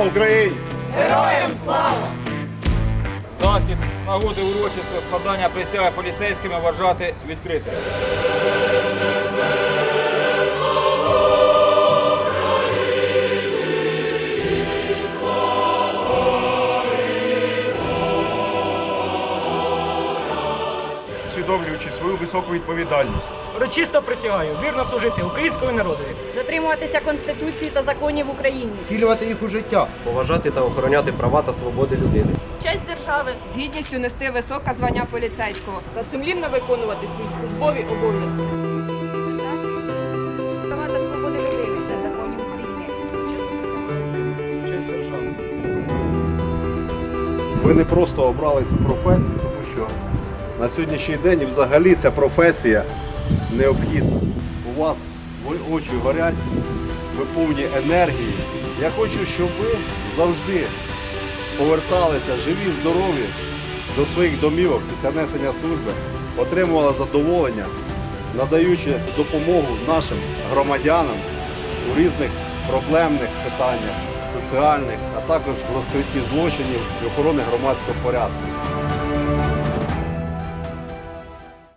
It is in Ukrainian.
Слава Україні! Захід з нагоди урочистого складання присяги поліцейськими вважати відкритим. Усвідомлюючи свою високу відповідальність. Урочисто присягаю вірно служити українському народові. дотримуватися Конституції та законів України, втілювати їх у життя. поважати та охороняти права та свободи людини. честь держави, з гідністю нести високе звання поліцейського. та сумлінно виконувати свої службові обов'язки. Права та свободи людини та законів України. Честь держави. Ви не просто обрали цю професію, тому що на сьогоднішній день і взагалі ця професія необхідна. У вас очі горять, ви повні енергії. Я хочу, щоб ви завжди поверталися живі, здорові до своїх домівок після несення служби, отримували задоволення, надаючи допомогу нашим громадянам у різних проблемних питаннях, соціальних, а також в розкритті злочинів і охорони громадського порядку.